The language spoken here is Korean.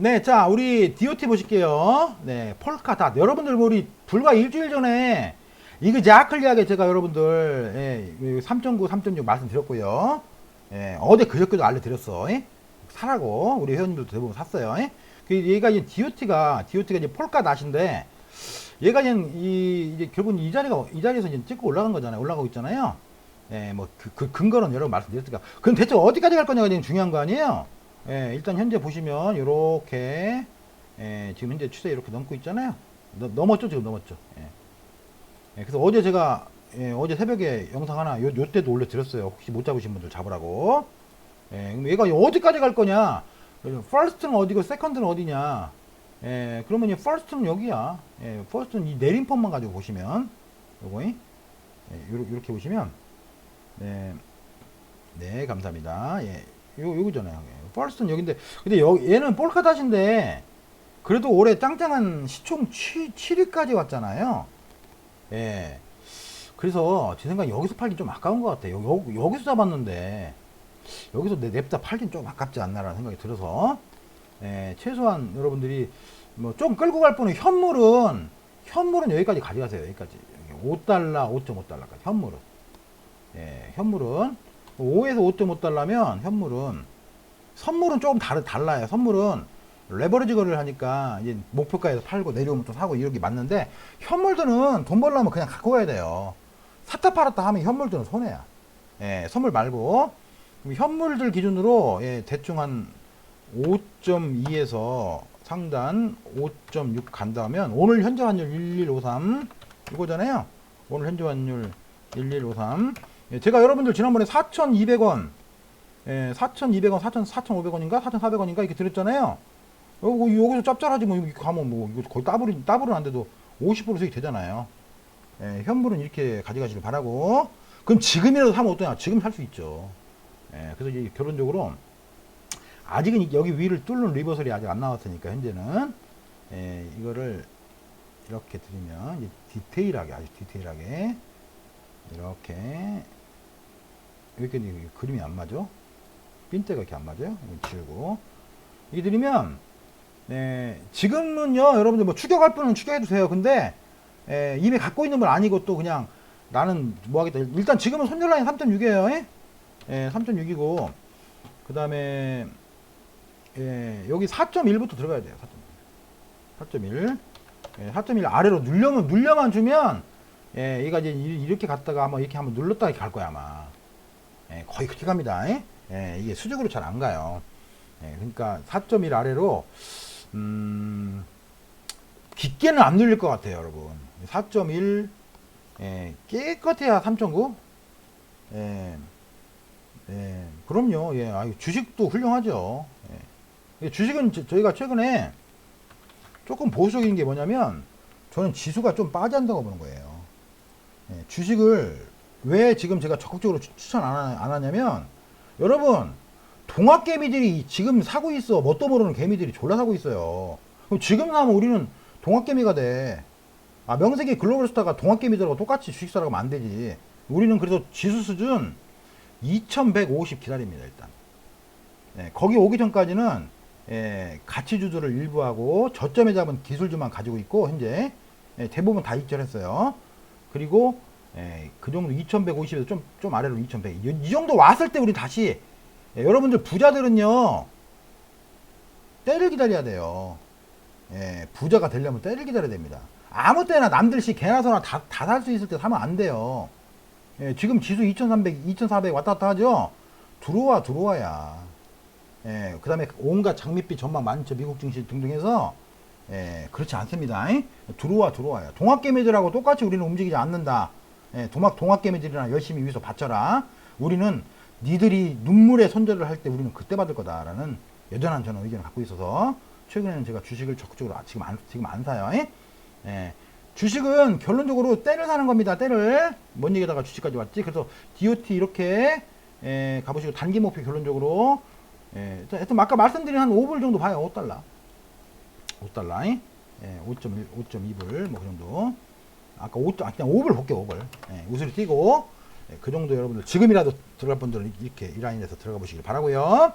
네, 자, 우리 DOT 보실게요. 네, 폴카 닷. 여러분들, 우리 불과 일주일 전에 이그 자클리하게 제가 여러분들, 예, 3.9, 3.6 말씀드렸고요. 예, 어제 그저께도 알려드렸어. 예? 사라고. 우리 회원님들도 대부분 샀어요. 예? 그 얘가 이제 DOT가, DOT가 이제 폴카 닷인데, 얘가 이제 이, 이제 결국은 이 자리가, 이 자리에서 이제 찍고 올라간 거잖아요. 올라가고 있잖아요. 예, 뭐, 그, 그 근거는 여러분 말씀드렸으니까. 그럼 대체 어디까지 갈 거냐가 지금 중요한 거 아니에요? 예, 일단 현재 보시면 요렇게 예, 지금 현재 추세 이렇게 넘고 있잖아요. 넘- 넘었죠, 지금 넘었죠. 예. 예, 그래서 어제 제가 예, 어제 새벽에 영상 하나 요, 요 때도 올려드렸어요. 혹시 못 잡으신 분들 잡으라고. 예, 그럼 얘가 어디까지 갈 거냐? 퍼스트는 어디고 세컨드는 어디냐? 예, 그러면 이 퍼스트는 여기야. 예, 퍼스트는 이 내림펌만 가지고 보시면 요거 예, 요렇게 보시면 네, 네 감사합니다. 예, 요 요거잖아요. 퍼스트는 여기인데 근데 여, 얘는 볼카닷인데 그래도 올해 짱짱한 시총 7, 7위까지 왔잖아요. 예. 그래서 제 생각에 여기서 팔긴 좀 아까운 것 같아요. 여, 여, 여기서 잡았는데 여기서 내 냅다 팔긴 좀 아깝지 않나라는 생각이 들어서 예, 최소한 여러분들이 뭐 좀 끌고 갈 분은 현물은 현물은 여기까지 가져가세요. 여기까지 5달러, 5.5달러까지 현물은 예, 현물은 5에서 5.5달러면 현물은 선물은 조금 다르, 달라요. 선물은 레버리지 거래를 하니까 이제 목표가에서 팔고 내려오면 또 사고 이렇게 맞는데 현물들은 돈 벌려면 그냥 갖고 가야 돼요. 샀다 팔았다 하면 현물들은 손해야. 예, 선물 말고 현물들 기준으로 예, 대충 한 5.2에서 상단 5.6 간다면 오늘 현재 환율 1153 이거잖아요. 오늘 현재 환율 1153 예, 제가 여러분들 지난번에 4,200원 예, 4,200원, 4,000, 4,500원인가, 4,400원인가 이렇게 드렸잖아요. 여기 여기서 짭짤하지 뭐 여기 가면 뭐 이거 거의 따블이 따블은 안 돼도 50% 수익 되잖아요. 예, 현물은 이렇게 가져가시길 바라고. 그럼 지금이라도 사면 어떠냐? 지금 살 수 있죠. 예, 그래서 이제 결론적으로 아직은 이- 여기 위를 뚫는 리버설이 아직 안 나왔으니까 현재는 예, 이거를 이렇게 드리면 디테일하게 아주 디테일하게 이렇게 이렇게 그림이 안 맞아. 핀대가 이렇게 안 맞아요. 이거 지우고 이게 드리면 네, 지금은요 여러분들 뭐 추격할 분은 추격해 주세요. 근데 예, 이미 갖고 있는 분 아니고 또 그냥 나는 뭐 하겠다. 일단 지금은 손절 라인 3.6이에요. 예? 예, 3.6이고 그 다음에 예, 여기 4.1부터 들어가야 돼요. 4.1. 4.1. 예, 4.1 아래로 눌려면 눌려만 주면 예, 얘가 이제 이- 이렇게 갔다가 아마 이렇게 한번 눌렀다가 갈 거야 아마. 예, 거의 그렇게 갑니다. 예? 예, 이게 수직으로 잘 안 가요. 예, 그러니까 4.1 아래로 음, 깊게는 안 눌릴 것 같아요, 여러분. 4.1 예, 깨끗해야 3.9. 예, 예, 그럼요. 예, 아유, 주식도 훌륭하죠. 예. 예, 주식은 저- 저희가 최근에 조금 보수적인 게 뭐냐면 저는 지수가 좀 빠진다고 보는 거예요. 예, 주식을 왜 지금 제가 적극적으로 추- 추천 안, 하, 안 하냐면 여러분 동학 개미들이 지금 사고 있어 뭣도 모르는 개미들이 졸라 사고 있어요. 그럼 지금 사면 우리는 동학 개미가 돼. 아 명색이 글로벌 스타가 동학 개미들하고 똑같이 주식 사라고 하면 안 되지. 우리는 그래서 지수 수준 2150 기다립니다 일단. 네, 거기 오기 전까지는 예, 가치주들을 일부하고 저점에 잡은 기술주만 가지고 있고 현재 예, 대부분 다 익절했어요. 그리고 예, 그 정도 2150에서 좀, 좀 아래로 2100. 이, 이 정도 왔을 때 우리 다시 예, 여러분들 부자들은요 때를 기다려야 돼요. 예, 부자가 되려면 때를 기다려야 됩니다. 아무 때나 남들 시 개나 소나 다살수 있을 때 사면 안 돼요. 예, 지금 지수 2300, 2400 왔다 갔다 하죠? 들어와, 들어와야. 예, 그 다음에 온갖 장밋빛 전망 많죠. 미국 증시 등등 해서, 예, 그렇지 않습니다. 잉? 들어와, 들어와요. 동학개미들하고 똑같이 우리는 움직이지 않는다. 예, 동학, 동학개미들이랑 열심히 위해서 바쳐라. 우리는 니들이 눈물의 손절을 할 때 우리는 그때 받을 거다라는 여전한 저는 의견을 갖고 있어서 최근에는 제가 주식을 적극적으로 아- 지금 안, 지금 안 사요. 잉? 예. 주식은 결론적으로 때를 사는 겁니다. 때를. 뭔 얘기다가 주식까지 왔지? 그래서 DOT 이렇게 예, 가보시고 단기 목표 결론적으로 예, 자, 하여튼 아까 말씀드린 한 5불 정도 봐요. 5달러. 5달러. 예, 5.1, 5.2불 뭐 그 정도. 아까 5, 아, 그냥 5불 볼게요. 5불. 예, 우수리 띄고 예, 그 정도 여러분들 지금이라도 들어갈 분들은 이렇게 이 라인에서 들어가 보시길 바라고요.